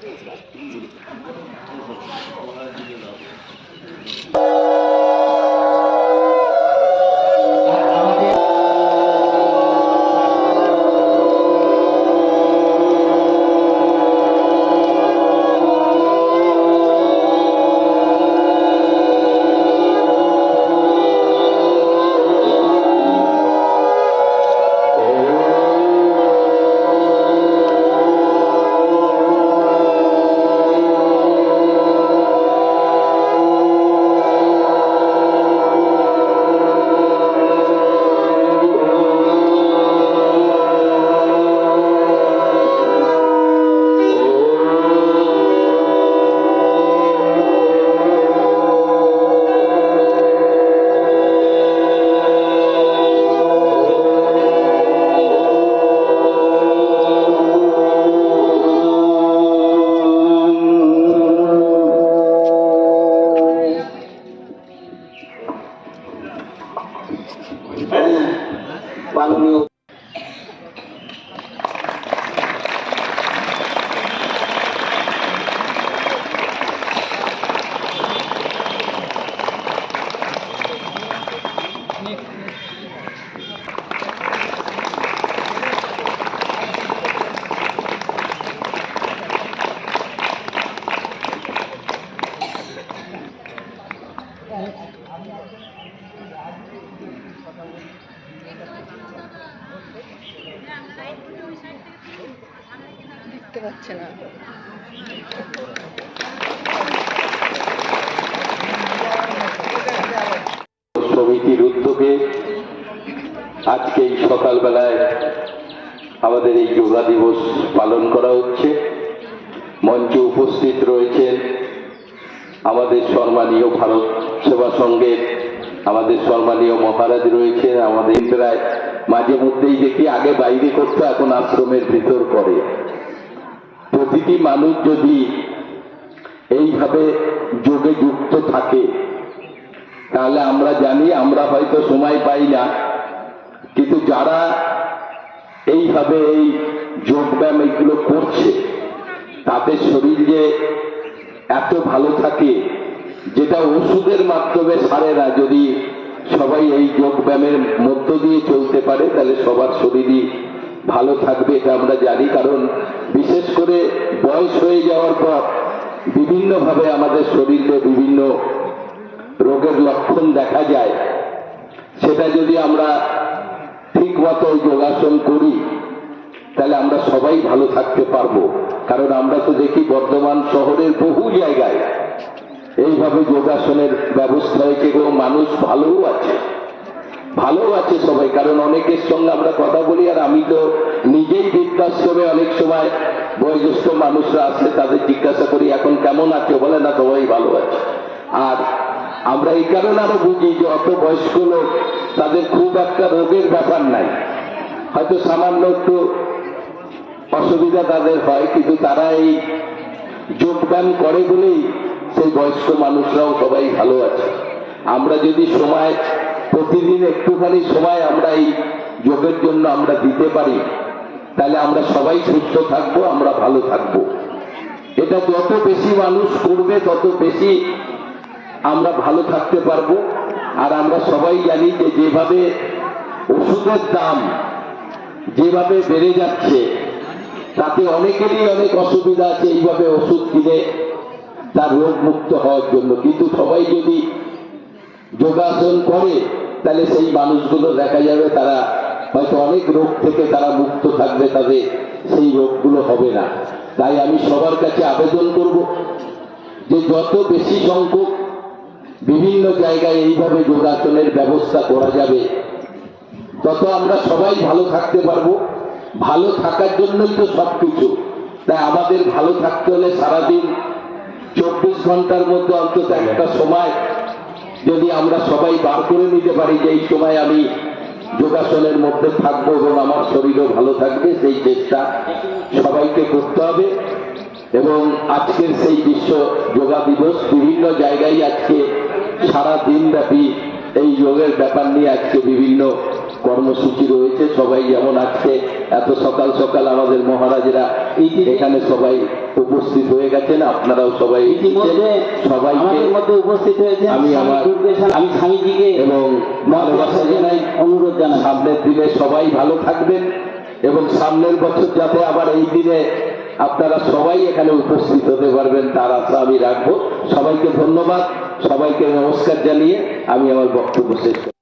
Thank you. দেখতে পাচ্ছে না। সমিতির উদ্যোগে আজকে এই সকালবেলায় আমাদের এই যোগা দিবস পালন করা হচ্ছে। মঞ্চে উপস্থিত রয়েছেন আমাদের সম্মানীয় ভারত সেবা সংঘের আমাদের সম্মানীয় মহারাজ রয়েছেন, আমাদের প্রায় মাঝে মধ্যেই দেখি আগে বাইরে করতো, এখন আশ্রমের ভিতর করে। প্রতিটি মানুষ যদি এইভাবে যোগে যুক্ত থাকে, তাহলে আমরা জানি, আমরা হয়তো সময় পাই না। কিন্তু যারা এইভাবে এই যোগব্যায়াম এইগুলো করছে, তাদের শরীর যে এত ভালো থাকে যেটা ওষুধের মাধ্যমে সারে না, যদি সবাই এই যোগব্যায়ামের মধ্য দিয়ে চলতে পারে, তাহলে সবার শরীরই ভালো থাকবে এটা আমরা জানি। কারণ বিশেষ করে বয়স হয়ে যাওয়ার পর বিভিন্নভাবে আমাদের শরীরে বিভিন্ন রোগের লক্ষণ দেখা যায়। সেটা যদি আমরা ঠিক মতো যোগাসন করি, তাহলে আমরা সবাই ভালো থাকতে পারব। কারণ আমরা তো দেখি বর্ধমান শহরের বহু জায়গায় এইভাবে যোগাসনের ব্যবস্থা হয়েছে এবং মানুষ ভালোও আছে। ভালো আছে সবাই, কারণ অনেকের সঙ্গে আমরা কথা বলি, আর আমি তো নিজেই বৃদ্ধাশ্রমে অনেক সময় বয়োজ্যেষ্ঠ মানুষরা আসে, তাদের জিজ্ঞাসা করি, এখন কেমন আছে? বলে, না, সবাই ভালো আছে। আর আমরা এই কারণে আরও বুঝি যে অত বয়স্ক লোক, তাদের খুব একটা রোগের ব্যাপার নাই। হয়তো সামান্য একটু অসুবিধা তাদের হয়, কিন্তু তারা এই যোগদান করে বলেই সেই বয়স্ক মানুষরাও সবাই ভালো আছে। আমরা যদি সময়, প্রতিদিন একটুখানি সময় আমরা এই যোগের জন্য আমরা দিতে পারি, তাহলে আমরা সবাই সুস্থ থাকব, আমরা ভালো থাকব। এটা যত বেশি মানুষ করবে, তত বেশি আমরা ভালো থাকতে পারব। আর আমরা সবাই জানি যে যেভাবে ওষুধের দাম যেভাবে বেড়ে যাচ্ছে, তাতে অনেকেরই অনেক অসুবিধা আছে, এইভাবে ওষুধ কিনে তার রোগ মুক্ত হওয়ার জন্য। কিন্তু সবাই যদি যোগাসন করে, তাহলে সেই মানুষগুলো দেখা যাবে তারা হয়তো অনেক রোগ থেকে তারা মুক্ত থাকবে তাদের সেই রোগগুলো হবে না। তাই আমি সবার কাছে আবেদন করব যে যত বেশি সংখ্যক বিভিন্ন জায়গায় এইভাবে যোগাসনের ব্যবস্থা করা যাবে, তত আমরা সবাই ভালো থাকতে পারব। ভালো থাকার জন্যই তো সব কিছু তাই আমাদের ভালো থাকতে হলে সারাদিন চব্বিশ ঘণ্টার মধ্যে অন্তত একটা সময় যদি আমরা সবাই বার করে নিতে পারি যে এই সময় আমি যোগাসনের মধ্যে থাকব এবং আমার শরীরও ভালো থাকবে, সেই চেষ্টা সবাইকে করতে হবে। এবং আজকের সেই বিশ্ব যোগা দিবস বিভিন্ন জায়গায় আজকে সারা দিন ব্যাপী এই যোগের ব্যাপার নিয়ে আজকে বিভিন্ন কর্মসূচি রয়েছে সবাই যেমন আছে এত সকাল সকাল আমাদের মহারাজেরা এখানে সবাই উপস্থিত হয়ে গেছেন আপনারাও সবাই ইতিমধ্যে সবাইকে মধ্যে উপস্থিত হয়েছে আমি আমার- আমি স্বামীজিকে এবং ভালোবাসা জানাই অনুরোধ জানাই সামনের দিনে সবাই ভালো থাকবেন এবং সামনের বছর যাতে আবার এই দিনে আপনারা সবাই এখানে উপস্থিত হতে পারবেন তার আশা আমি রাখব সবাইকে ধন্যবাদ সবাইকে নমস্কার জানিয়ে আমি আমার বক্তব্য শেষ।